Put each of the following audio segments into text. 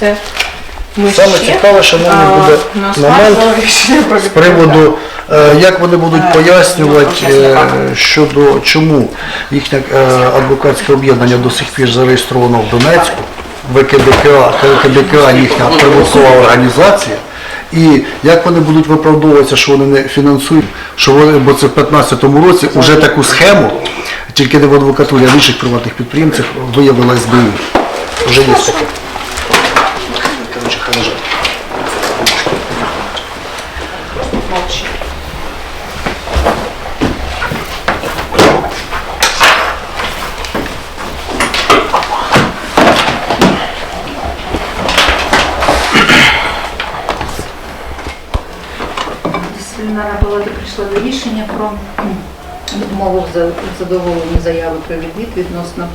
Це нижче. Саме цікаве, шановні, А, буде на момент скаргу рішення про з приводу, е, як вони будуть пояснювати е, щодо чому їхнє е, адвокатське об'єднання до сих пір зареєстровано в Донецьку, ВКДКА, ВКДКА їхня прибуткова організація. І як вони будуть виправдовуватися, що вони не фінансують, що вони, бо це в 2015 році вже таку схему, тільки не в адвокатурі, а в інших приватних підприємцях виявила СБУ. Вже є таке. Лежать. Молчи. Дисциплінарна палата прийшла до рішення про відмову в задоволенні заяви про відвід відносно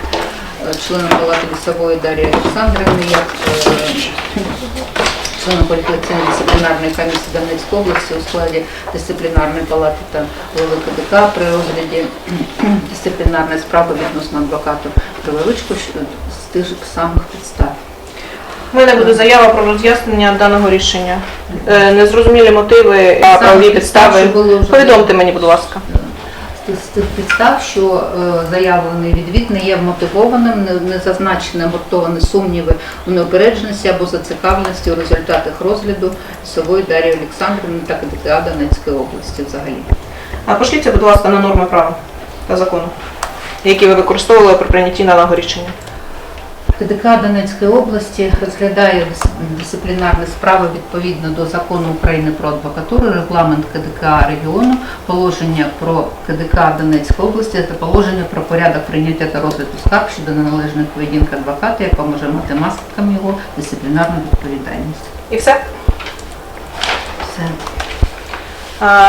е, члена палати лісової Дар'ї Олександрівни як е, члена дисциплінарної комісії Донецької області у складі дисциплінарної палати та голови КДК при розгляді дисциплінарної справи відносно адвоката Криворучко щ- з тих самих підстав. У мене буде заява про роз'яснення даного рішення. Е, Незрозумілі мотиви правові підстави. Повідомте мені, будь ласка. З тих- підстав, що е, заявлений відвід не є мотивованим, не, зазначені обґрунтовані сумніви у неупередженості або зацікавленості у результатах розгляду Сової Дар'ї Олександрівни та КДКА Донецької області взагалі. А пошліться, будь ласка, на норми права та закону, які ви використовували при прийнятті даного рішення. КДК Донецької області розглядає дисциплінарні справи відповідно до закону України про адвокатуру, регламент КДК регіону, положення про КДК Донецької області та положення про порядок прийняття та розгляду скарг щодо неналежної поведінки адвоката, яка може мати наслідком його дисциплінарну відповідальність. І все? Все.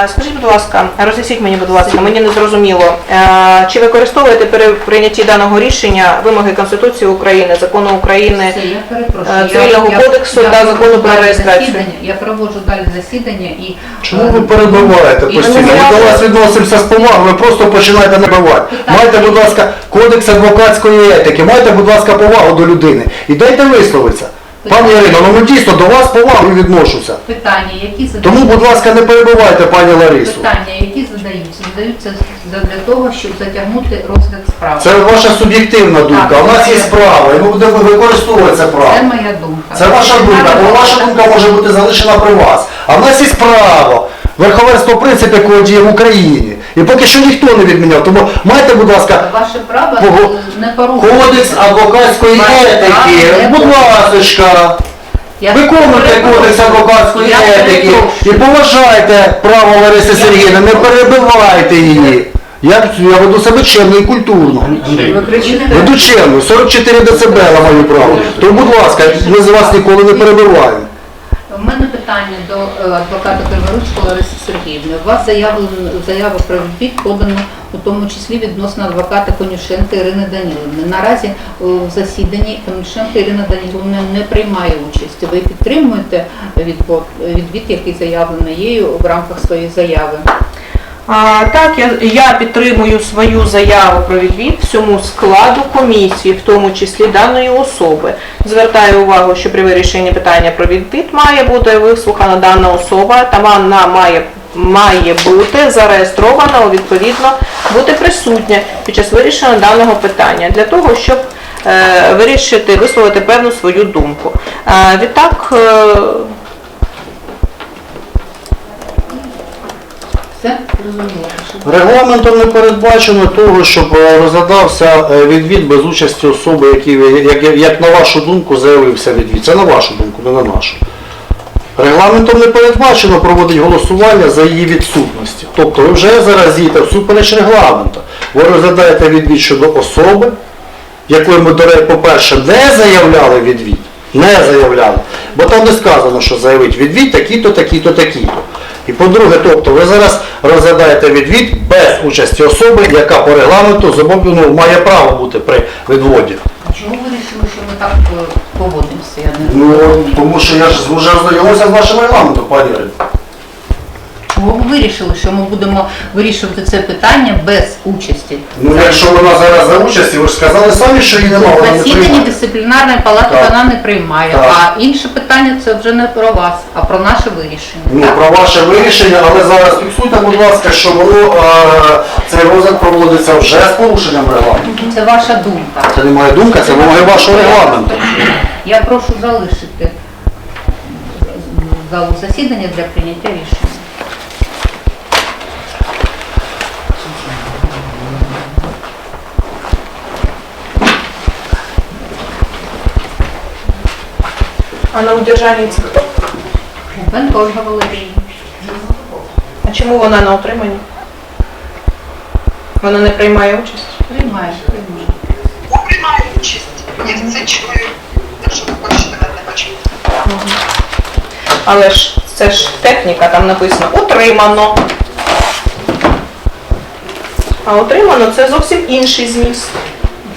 Скажіть, будь ласка, роз'ясніть мені, будь ласка, мені не зрозуміло, е, чи використовуєте при прийнятті даного рішення вимоги Конституції України, закону України? Все. Е, Цивільного я- кодексу я та закону про реєстрацію. засідання, Я проводжу далі засідання і... Чому ви перебиваєте і- постійно? Ми до вас відносимося з повагою, ви просто починаєте набивати. Майте, будь ласка, кодекс адвокатської етики, майте, будь ласка, повагу до людини. І дайте висловитися. Пані. Ірино, ну ми дійсно до вас повагою відношуся. Питання, які задаються... Тому, будь ласка, не перебивайте пані Ларису. Питання, які задаються, задаються для того, щоб затягнути розгляд справи. Це ваша суб'єктивна думка, Так, в нас є справа, і ми будемо використовувати це право. Це моя думка. Це ваша думка, бо ваша думка може бути залишена при вас. А в нас є право. Верховенство принцип, якого діє в Україні. І поки що ніхто не відміняв. Тому майте, будь ласка, Ваше право Кого? не порушує. кодекс адвокатської Ваше етики. не Будь ласка. Я Виконуйте перепрошую. кодекс адвокатської Я етики і поважайте право Лариси Сергіївни, не перебивайте її. Я, я веду себе чемно і культурно. Ви кричите? Веду чемно, 44 децибела маю право. Тому, будь ласка, ми з вас ніколи не перебиваємо. У мене питання до е, адвоката Криворучко Лариси Сергіївни. У вас заява про відвід подано у тому числі відносно адвоката Конюшенка Ірини Данілівни. Наразі е, в засіданні Конюшенка Ірина Данілівна не приймає участі. Ви підтримуєте відвід, який заявлений нею в рамках своєї заяви? А, так, я, я підтримую свою заяву про відвід всьому складу комісії, в тому числі даної особи. Звертаю увагу, що при вирішенні питання про відвід має бути вислухана дана особа, та вона має, має бути зареєстрована, відповідно бути присутня під час вирішення даного питання для того, щоб е, вирішити, висловити певну свою думку. Е, відтак, е, Регламентом не передбачено того, щоб е, розглядався е, відвід без участі особи, які, як, як, на вашу думку заявився відвід. Це на вашу думку, не на нашу. Регламентом не передбачено проводить голосування за її відсутності. Тобто ви вже зараз їдете всупереч регламенту. Ви розглядаєте відвід щодо особи, якої ми, по-перше, не заявляли відвід. Не заявляли. Бо там не сказано, що заявить відвід такі-то, такі-то, такі-то. І по-друге, тобто ви зараз розглядаєте відвід без участі особи, яка по регламенту зобов'язана ну, має право бути при відводі. А чому ви вирішили, що ми так е, поводимося? Я не Ну, тому що я ж вже ознайомився з вашим регламентом, пані Ірино. Чого ви вирішили, що ми будемо вирішувати це питання без участі? Ну якщо вона зараз за участі, ви ж сказали самі, що її немає, вона не Засідання приймає. дисциплінарної палати Так. вона не приймає. Так. А інше питання це вже не про вас, а про наше вирішення. Ну, так? про ваше вирішення, але зараз фіксуйте, будь ласка, що воно е, цей розгляд проводиться вже з порушенням регламенту. Це ваша думка. Це не моя думка, це вимоги вашого регламенту. Я прошу залишити залу засідання для прийняття рішення. А на удержанні це хто? Бенко Ольга Валеріївна. А чому вона на утриманні? Вона не приймає участь? Приймає, приймає. приймаю участь. Я це чую. Якщо ви хочете мене почути. Але ж це ж техніка, там написано утримано. А утримано це зовсім інший зміст.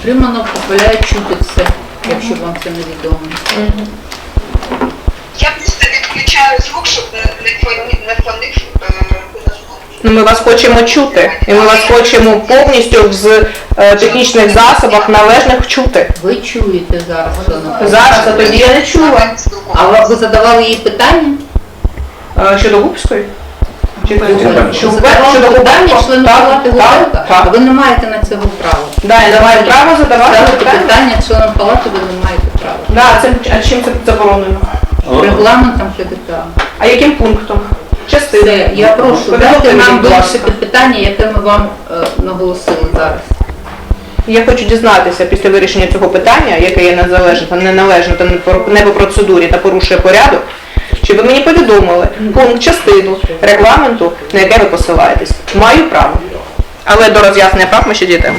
Отримано дозволяє чути все, якщо вам це невідомо. Я просто звук, щоб не, фоні- не фонив е. Ну, ми вас хочемо чути, і ми вас хочемо повністю з е, технічних засобах належних чути. Ви чуєте зараз, Зараз, а тоді я не чула. А ви- ви задавали їй питання? Е, щодо Губської? Чи Губенко. Щодо Задавали щодо питання члену Так, палати так? А так. ви не маєте на це права. Да, я маю право задавати Ставити питання. питання членам палати ви не маєте права. Да, це, а чим це заборонено? Регламентом КДК. А яким пунктом? Частини. Все, я прошу, дайте нам вирішити питання, яке ми вам е, наголосили зараз. Я хочу дізнатися після вирішення цього питання, яке є незалежне та неналежне та не по- не по процедурі та порушує порядок, чи ви мені повідомили пункт частину регламенту, на яке ви посилаєтесь. Маю право. Але до роз'яснення прав ми ще дійдемо.